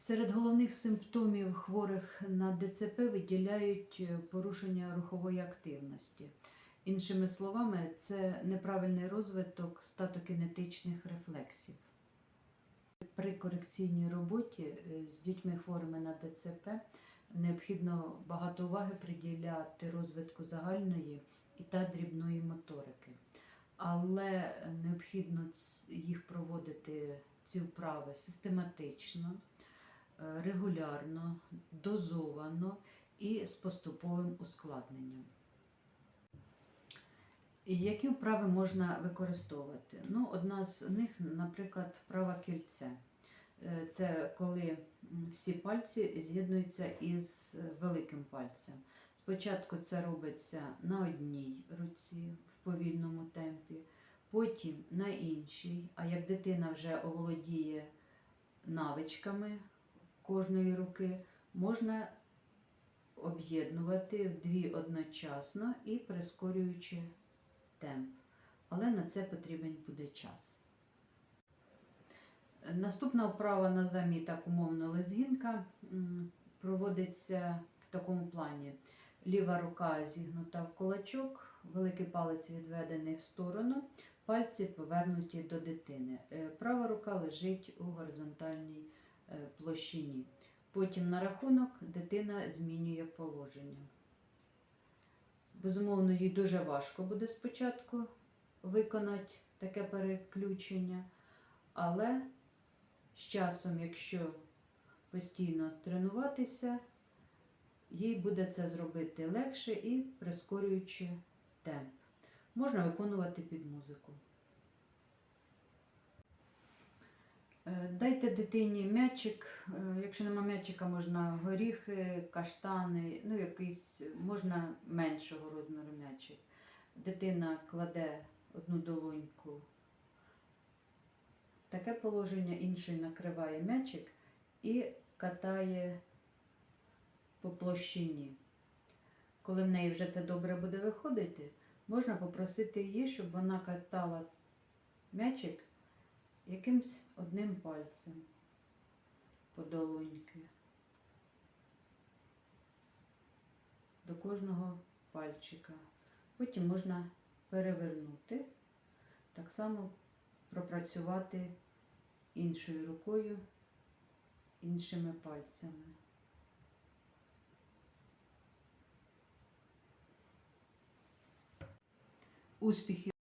Серед головних симптомів хворих на ДЦП виділяють е, порушення рухової активності. Іншими словами, це неправильний розвиток статокінетичних рефлексів. При корекційній роботі е, з дітьми хворими на ДЦП необхідно багато уваги приділяти розвитку загальної і та дрібної моторики. Але необхідно їх проводити ці вправи систематично, регулярно, дозовано і з поступовим ускладненням. Які вправи можна використовувати? Ну, одна з них, наприклад, вправа кільце. Е, Це коли всі пальці з'єднуються із е, великим пальцем. Спочатку це робиться на одній руці в повільному темпі, потім на іншій. А як дитина вже оволодіє навичками кожної руки, можна об'єднувати в дві одночасно і прискорюючи темп. Але на це потрібен буде час. Наступна вправа, назвемо її так умовно лезгінка, проводиться в такому плані. Ліва рука зігнута в кулачок, великий палець відведений в сторону, пальці повернуті до дитини. Е, Права рука лежить у горизонтальній площині. Потім на рахунок дитина змінює положення. Безумовно, їй дуже важко буде спочатку виконати таке переключення, але з часом, якщо постійно тренуватися, їй буде це зробити легше і прискорюючи темп. Можна виконувати під музику. Дайте дитині м'ячик. е, Якщо нема м'ячика, можна горіхи, каштани, ну якийсь, можна меншого розміру м'ячик. Дитина кладе одну долоньку в таке положення, іншою накриває м'ячик і катає по площині. Коли в неї вже це добре буде виходити, можна попросити її, щоб вона катала м'ячик якимсь одним пальцем по долоньки. До кожного пальчика. Потім можна перевернути, так само пропрацювати іншою рукою, іншими пальцями. Успіхів!